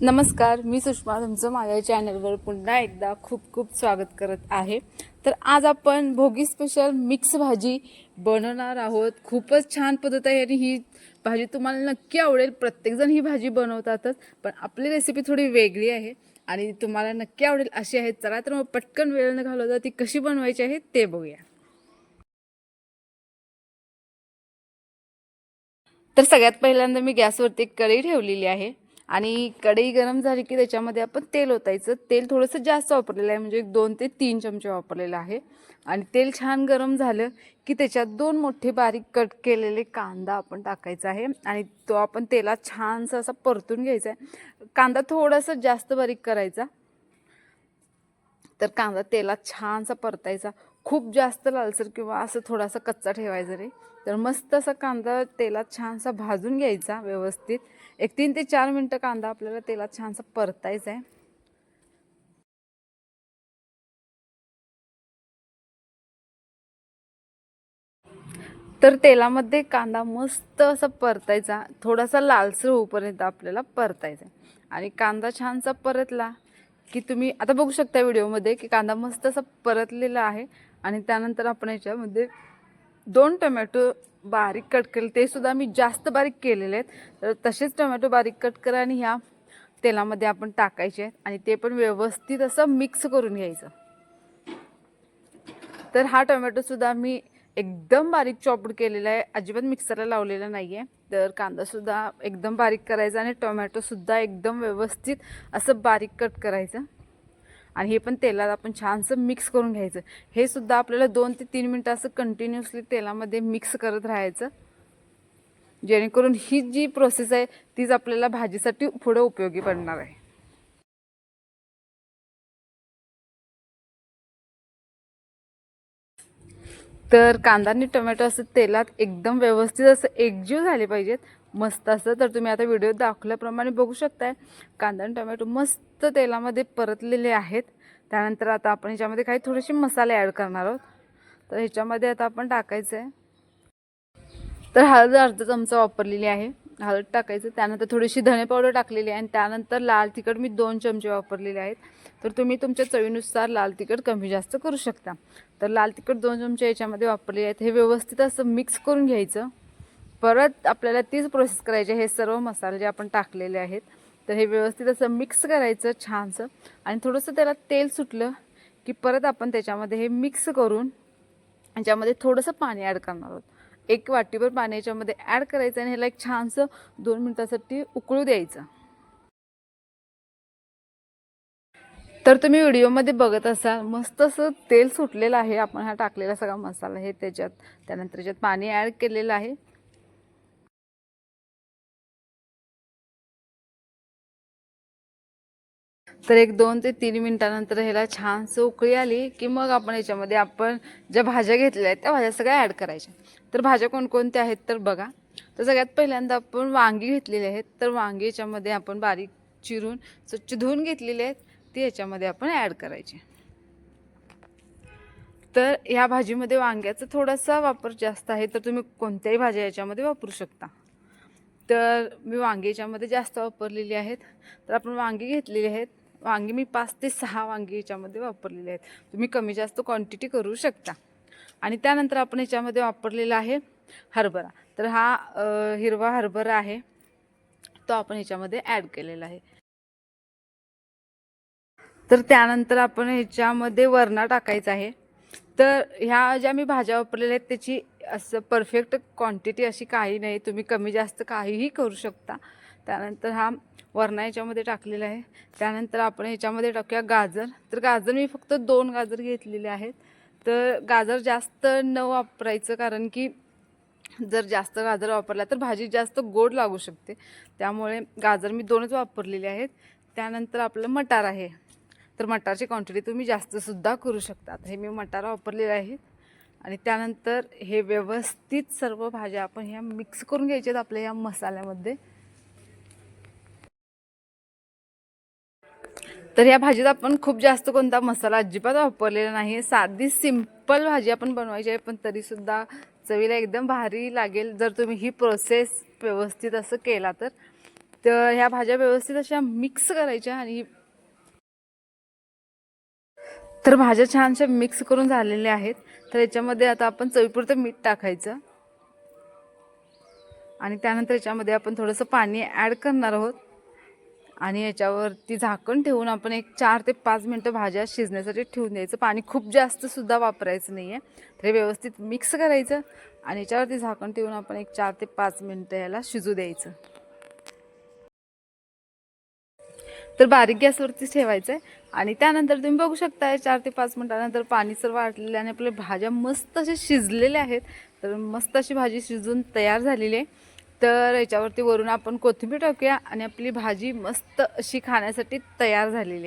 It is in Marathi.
नमस्कार मी सुषमा तुमचं माझ्या चॅनलवर पुन्हा एकदा खूप खूप स्वागत करत आहे. तर आज आपण भोगी स्पेशल मिक्स भाजी बनवणार आहोत. खूपच छान पद्धत आहे आणि ही भाजी तुम्हाला नक्की आवडेल. प्रत्येकजण ही भाजी बनवतातच पण आपली रेसिपी थोडी वेगळी आहे आणि तुम्हाला नक्की आवडेल अशी आहे. चला तर मग पटकन वेळ न घालवता ती कशी बनवायची आहे ते बघूया. तर सगळ्यात पहिल्यांदा मी गॅसवरती एक कढई ठेवलेली आहे. आणि कढई गरम झाली की त्याच्यामध्ये आपण तेल ओतायचं. तेल थोडंसं जास्त वापरलेलं आहे म्हणजे एक दोन ते तीन चमचे वापरलेलं आहे. आणि तेल छान गरम झालं की त्याच्यात दोन मोठे बारीक कट केलेले कांदा आपण टाकायचा आहे आणि तो आपण तेलात छानसा असा परतून घ्यायचा आहे. कांदा थोडासा जास्त बारीक करायचा. तर कांदा तेलात छानसा परतायचा. खूप जास्त लालसर किंवा असं थोडासा कच्चा ठेवायचा रे. तर मस्त असा कांदा तेलात छानसा भाजून घ्यायचा व्यवस्थित. एक तीन ते चार मिनटं कांदा आपल्याला तेलात छानसा परतायचा आहे. तर तेलामध्ये कांदा मस्त असा परतायचा. थोडासा लालसर होईपर्यंत आपल्याला परतायचा आहे. आणि कांदा छानसा परतला की तुम्ही आता बघू शकता व्हिडिओमध्ये की कांदा मस्त असा परतलेला आहे आणि त्यानंतर आपण याच्यामध्ये दोन टोमॅटो बारीक कट केले. ते सुद्धा मी जास्त बारीक केलेले आहेत. तर तसेच टोमॅटो बारीक कट करा आणि ह्या तेलामध्ये आपण टाकायचे आहेत. आणि ते पण व्यवस्थित असं मिक्स करून घ्यायचं. तर हा टोमॅटोसुद्धा मी एकदम बारीक चॉपड केलेला आहे. अजिबात मिक्सरला लावलेला नाही आहे तर कांदासुद्धा एकदम बारीक करायचा आणि टोमॅटोसुद्धा एकदम व्यवस्थित असं बारीक कट करायचं. आणि हे पण तेलात आपण छानसं मिक्स करून घ्यायचं. हे सुद्धा आपल्याला दोन ते तीन मिनटं असं कंटिन्युअसली तेलामध्ये मिक्स करत राहायचं. जेणेकरून ही जी प्रोसेस आहे तीच आपल्याला भाजीसाठी पुढं उपयोगी पडणार आहे. तर कांदा आणि टोमॅटो असं तेलात एकदम व्यवस्थित असं एकजीव झाले पाहिजेत. मस्त असं. तर तुम्ही आता व्हिडिओ दाखवल्याप्रमाणे बघू शकताय. कांदा आणि टोमॅटो मस्त तेलामध्ये परतलेले आहेत. त्यानंतर आता आपण ह्याच्यामध्ये काही थोडेसे मसाले ॲड करणार आहोत. तर ह्याच्यामध्ये आता आपण टाकायचं आहे तर हळद अर्धा चमचा वापरलेली आहे. हळद टाकायचं. त्यानंतर थोडीशी धणे पावडर टाकलेली आहे आणि त्यानंतर लाल तिखट मी दोन चमचे वापरलेले आहेत. तर तुम्ही तुमच्या चवीनुसार लाल तिखट कमी जास्त करू शकता. तर लाल तिखट दोन चमचे याच्यामध्ये वापरलेले आहेत. हे व्यवस्थित असं मिक्स करून घ्यायचं. परत आपल्याला तीच प्रोसेस करायची हे सर्व मसाले जे आपण टाकलेले आहेत. तर हे व्यवस्थित असं मिक्स करायचं छानसं. आणि थोडंसं त्याला तेल सुटलं की परत आपण त्याच्यामध्ये हे मिक्स करून याच्यामध्ये थोडंसं पाणी ॲड करणार आहोत. एक वाटीभर पाणी याच्यामध्ये ॲड करायचं आणि ह्याला एक छानसं दोन मिनटासाठी उकळू द्यायचं. तर तुम्ही व्हिडिओमध्ये बघत असाल मस्त असं तेल सुटलेलं आहे. आपण हा टाकलेला सगळा मसाला हे त्याच्यात. त्यानंतर त्याच्यात पाणी ॲड केलेलं आहे. तर एक दोन ते तीन मिनटानंतर ह्याला छानसं उकळी आली की मग आपण याच्यामध्ये आपण ज्या भाज्या घेतलेल्या आहेत त्या भाज्या सगळ्या ॲड करायच्या. तर भाज्या कोणकोणत्या आहेत तर बघा. तर सगळ्यात पहिल्यांदा आपण वांगी घेतलेली आहेत तर वांगी याच्यामध्ये आपण बारीक चिरून स्वच्छ धुवून घेतलेली आहेत. ती याच्यामध्ये आपण ॲड करायची. तर ह्या भाजीमध्ये वांग्याचा थोडासा वापर जास्त आहे. तर तुम्ही कोणत्याही भाज्या याच्यामध्ये वापरू शकता. तर मी वांगी याच्यामध्ये जास्त वापरलेली आहेत. तर आपण वांगी घेतलेली आहेत. वांगी मी पाच ते सहा वांगी याच्यामध्ये वापरलेले आहेत. तुम्ही कमी जास्त क्वांटिटी करू शकता. आणि त्यानंतर आपण याच्यामध्ये वापरलेला आहे हरभरा. तर हा हिरवा हरभरा आहे. तो आपण ह्याच्यामध्ये ॲड केलेला आहे. तर त्यानंतर आपण ह्याच्यामध्ये वरणा टाकायचा आहे. तर ह्या ज्या मी भाज्या वापरलेल्या आहेत त्याची असं परफेक्ट क्वांटिटी अशी काही नाही. तुम्ही कमी जास्त काहीही करू शकता. त्यानंतर हा वरणा याच्यामध्ये टाकलेला आहे. त्यानंतर आपण ह्याच्यामध्ये टाकूया गाजर. तर गाजर मी फक्त दोन गाजर घेतलेले आहेत. तर गाजर जास्त न वापरायचं कारण की जर जास्त गाजर वापरला तर भाजी जास्त गोड लागू शकते. त्यामुळे गाजर मी दोनच वापरलेले आहेत. त्यानंतर आपलं मटार आहे. तर मटारची क्वांटिटी तुम्ही जास्तसुद्धा करू शकता हे मी मटार वापरलेले आहेत आणि त्यानंतर हे व्यवस्थित सर्व भाज्या आपण ह्या मिक्स करून घ्यायच्या आहेत आपल्या ह्या मसाल्यामध्ये. तर या भाजीत आपण खूप जास्त कोणता मसाला अजिबात वापरलेला नाही. साधी सिंपल भाजी आपण बनवायची आहे पण तरीसुद्धा चवीला एकदम भारी लागेल. जर तुम्ही ही प्रोसेस व्यवस्थित असं केला तर. तर ह्या भाज्या व्यवस्थित अशा मिक्स करायच्या आणि तर भाज्या छानशा मिक्स करून झालेल्या आहेत. तर याच्यामध्ये आता आपण चवीपुरतं मीठ टाकायचं. आणि त्यानंतर याच्यामध्ये आपण थोडंसं पाणी ॲड करणार आहोत. आणि याच्यावरती झाकण ठेवून आपण एक चार ते पाच मिनटं भाज्या शिजण्यासाठी ठेवून द्यायचं. पाणी खूप जास्त सुद्धा वापरायचं नाही आहे तर व्यवस्थित मिक्स करायचं आणि याच्यावरती झाकण ठेवून आपण एक चार ते पाच मिनटं याला शिजू द्यायचं. तर बारीक गॅसवरतीच ठेवायचं आहे आणि त्यानंतर तुम्ही बघू शकता चार ते पाच मिनटानंतर पाणी सर वाटलेलं आणि आपल्या भाज्या मस्त अशा शिजलेल्या आहेत. तर मस्त अशी भाजी शिजून तयार झालेली आहे. तर याच्यावरती वरून आपण कोथिंबीर टाकूया आणि आपली भाजी मस्त अशी खाण्यासाठी तयार झालेली आहे.